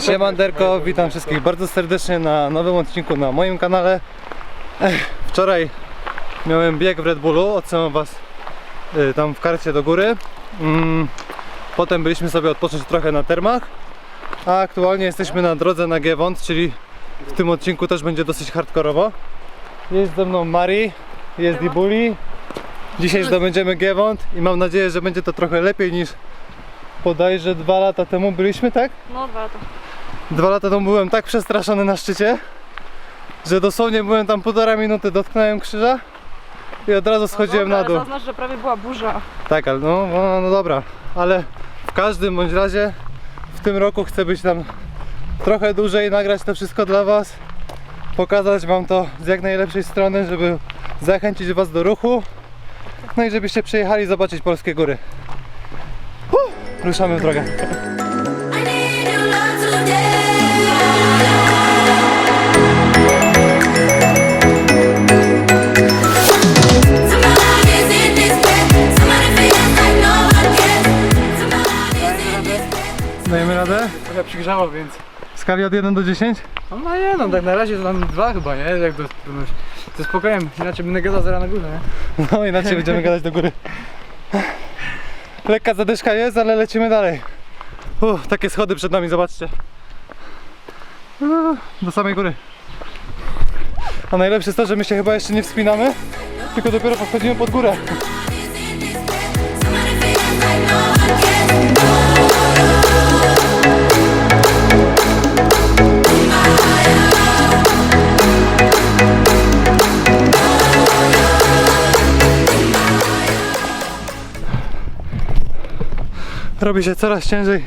Siemanderko, witam wszystkich bardzo serdecznie na nowym odcinku na moim kanale. Wczoraj miałem bieg w Red Bullu, odsyłam was y, tam w karcie do góry. Mm, potem byliśmy sobie odpocząć trochę na termach, a aktualnie jesteśmy na drodze na Giewont, czyli w tym odcinku też będzie dosyć hardkorowo. Jest ze mną Mari, jest Dibuli. Dzisiaj zdobędziemy Giewont i mam nadzieję, że będzie to trochę lepiej niż bodajże dwa lata temu byliśmy, tak? No dwa to. Dwa lata temu byłem tak przestraszony na szczycie, że dosłownie byłem tam półtora minuty, dotknąłem krzyża i od razu schodziłem no, na dół. Zaznacz, że prawie była burza. Tak, ale no, no, no dobra, ale w każdym bądź razie w tym roku chcę być tam trochę dłużej, nagrać to wszystko dla Was, pokazać Wam to z jak najlepszej strony, żeby zachęcić Was do ruchu, no i żebyście przyjechali zobaczyć polskie góry. Ruszamy w drogę. I need your love today. Somebody's in this bed. Somebody feels like no one cares. Somebody's in this bed. Dajemy radę? Trochę przygrzało, więc... W skali od 1 do 10? No, no nie no, tak na razie to tam dwa chyba, nie? Jak to, to spokojnie, inaczej będę gadał zaraz na górze, nie? No inaczej będziemy gadać do góry. Lekka zadyszka jest, ale lecimy dalej. Uff, takie schody przed nami, zobaczcie. Uff, Do samej góry. A najlepsze jest to, że my się chyba jeszcze nie wspinamy, tylko dopiero podchodzimy pod górę. Robi się coraz ciężej,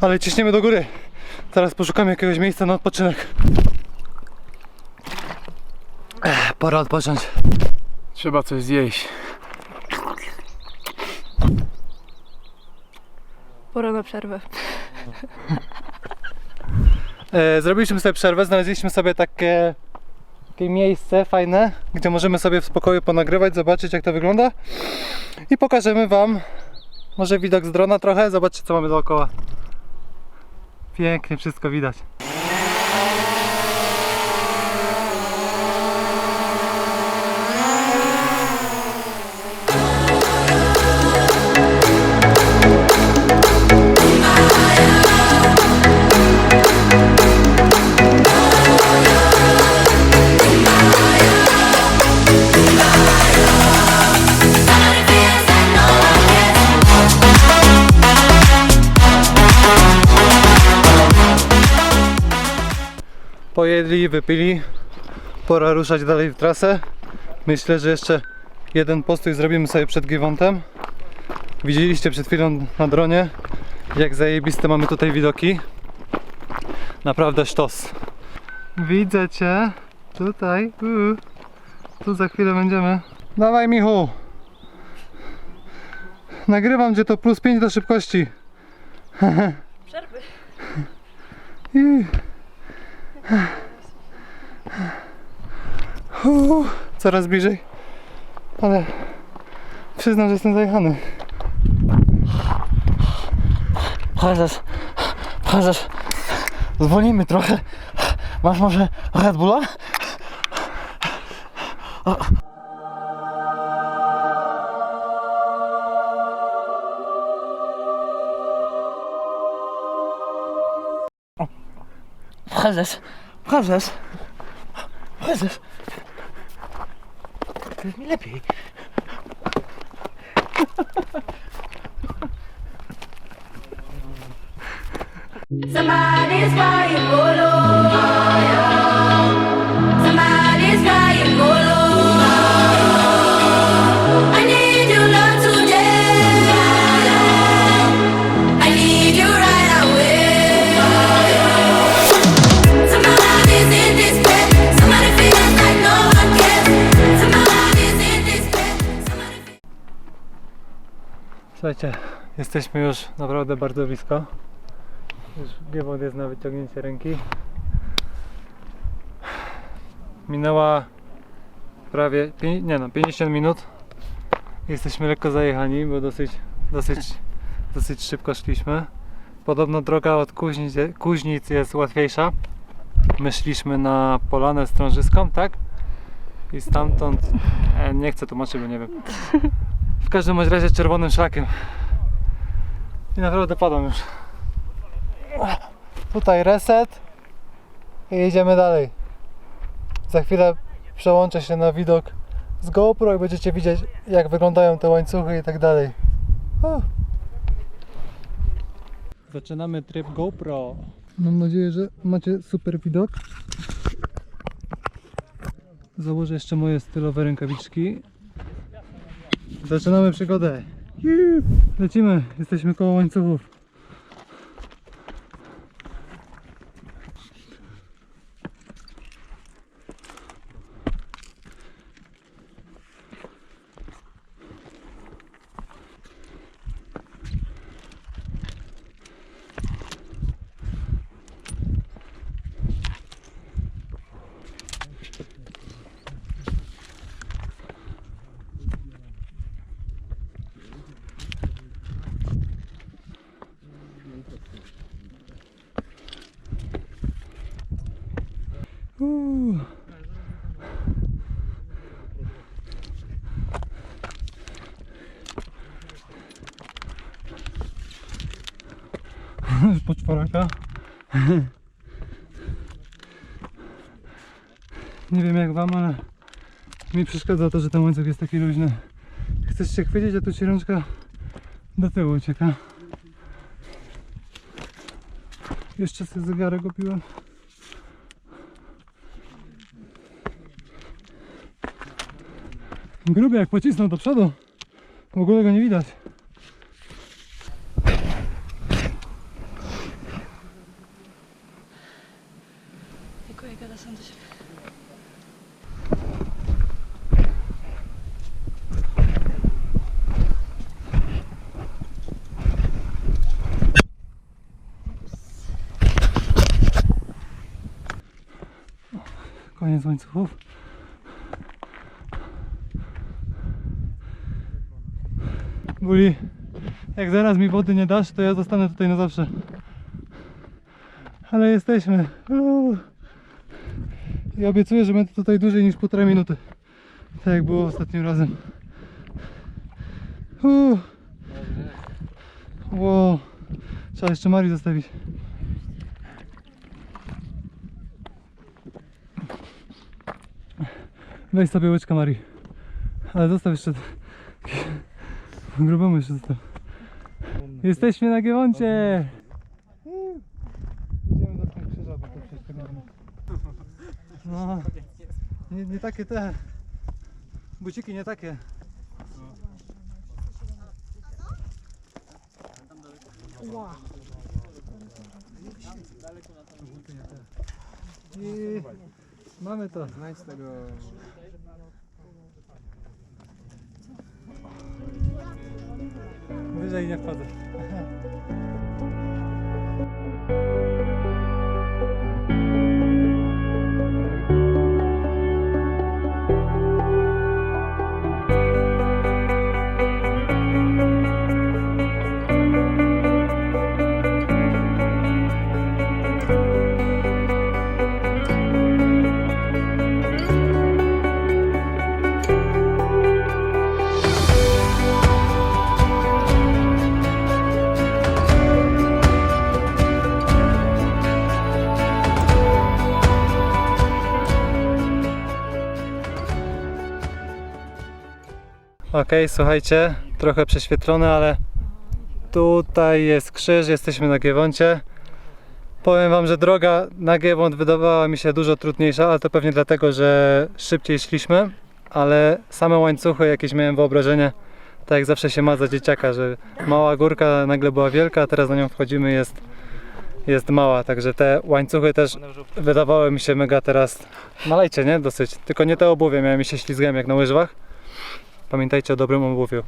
ale ciśniemy do góry. Teraz poszukamy jakiegoś miejsca na odpoczynek. Ech, pora odpocząć. Trzeba coś zjeść. Pora na przerwę. E, zrobiliśmy sobie przerwę, znaleźliśmy sobie takie, takie miejsce fajne, gdzie możemy sobie w spokoju ponagrywać, zobaczyć jak to wygląda i pokażemy Wam może widok z drona trochę, zobaczcie co mamy dookoła. Pięknie wszystko widać. Pojedli, wypili, pora ruszać dalej w trasę. Myślę, że jeszcze jeden postój zrobimy sobie przed Giewontem. Widzieliście przed chwilą na dronie, jak zajebiste mamy tutaj widoki. Naprawdę sztos. Widzę Cię. Tutaj. Uuu. Tu za chwilę będziemy. Dawaj Michu. Nagrywam Cię to plus 5 do szybkości. Przerwy. I... Uuu, coraz bliżej. Ale przyznam, że jestem zajechany. Chociaż, chociaż zwolnimy trochę. Masz może Red Bulla? Prezes, prezes, prezes. To jest mi. Somebody's crying, Golo. Somebody's crying, Słuchajcie, jesteśmy już naprawdę bardzo blisko. Już Giewont jest na wyciągnięcie ręki. Minęła prawie, nie no, 50 minut. Jesteśmy lekko zajechani, bo dosyć, dosyć, dosyć szybko szliśmy. Podobno droga od Kuźnic, Kuźnic jest łatwiejsza. My szliśmy na Polanę Strążyską, tak? I stamtąd, e, nie chcę tłumaczyć, bo nie wiem. W każdym razie czerwonym szlakiem. I naprawdę padam już. Tutaj reset i jedziemy dalej. Za chwilę przełączę się na widok z GoPro i będziecie widzieć jak wyglądają te łańcuchy i tak dalej. O. Zaczynamy tryb GoPro. Mam nadzieję, że macie super widok. Założę jeszcze moje stylowe rękawiczki. Zaczynamy przygodę. Lecimy, jesteśmy koło łańcuchów. Uuu. Po czworaka. Nie wiem jak wam, ale mi przeszkadza to, że ten łańcuch jest taki luźny. Chcesz się chwycić, a tu ci rączka do tyłu ucieka. Jeszcze sobie zegarek opiłem. Gruby jak pocisnął do przodu. W ogóle go nie widać. Koniec łańcuchów. Buli, jak zaraz mi wody nie dasz, to ja zostanę tutaj na zawsze. Ale jesteśmy. Uuu. I obiecuję, że będę tutaj dłużej niż półtorej minuty. Tak jak było ostatnim razem. Uuu. Wow. Trzeba jeszcze Mari zostawić. Weź sobie łyczka Marii. Ale zostaw jeszcze. Grubemu jeszcze zostaw. Jesteśmy na Giewoncie! Idziemy do tego krzyża, bo to przecież tego No, nie, nie takie te. Buciki nie takie. I mamy to. Znajdź tego... Wyżej nie Okej, słuchajcie, trochę prześwietlone, ale tutaj jest krzyż, jesteśmy na Giewoncie. Powiem wam, że droga na Giewont wydawała mi się dużo trudniejsza, ale to pewnie dlatego, że szybciej szliśmy, ale same łańcuchy jakieś miałem wyobrażenie, tak jak zawsze się ma za dzieciaka, że mała górka nagle była wielka, a teraz na nią wchodzimy jest, jest mała, także te łańcuchy też wydawały mi się mega teraz nalejcie, nie? Dosyć, tylko nie te obuwie, miałem mi się ślizgałem jak na łyżwach. Pamiętajcie o dobrym obuwiu.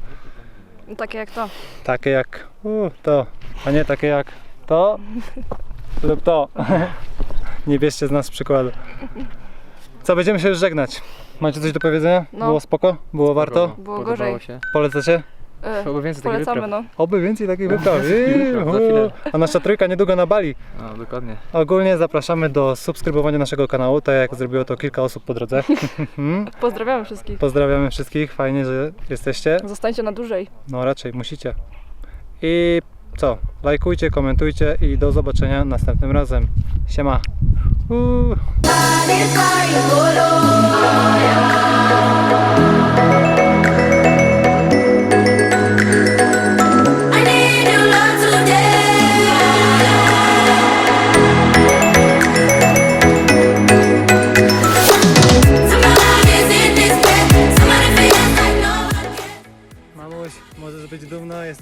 Takie jak to. Takie jak u, to, a nie takie jak to lub to. nie bierzcie z nas przykładu. Co, będziemy się już żegnać. Macie coś do powiedzenia? No. Było spoko? Było warto? Było gorzej. Polecacie? E, Oby więcej takich polecamy, wypraw. no. Oby więcej takich wypraw. wypraw, za chwilę. A nasza trójka niedługo na Bali. No, dokładnie. Ogólnie zapraszamy do subskrybowania naszego kanału, tak jak zrobiło to kilka osób po drodze. Pozdrawiamy wszystkich. Pozdrawiamy wszystkich, fajnie, że jesteście. Zostańcie na dłużej. No raczej musicie. I co? Lajkujcie, komentujcie i do zobaczenia następnym razem. Siema. Uuu.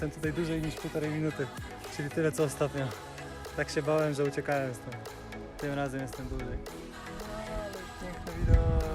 Jestem tutaj dłużej niż półtorej minuty, czyli tyle co ostatnio. Tak się bałem, że uciekałem stąd. Tym razem jestem dłużej. Piękny widok.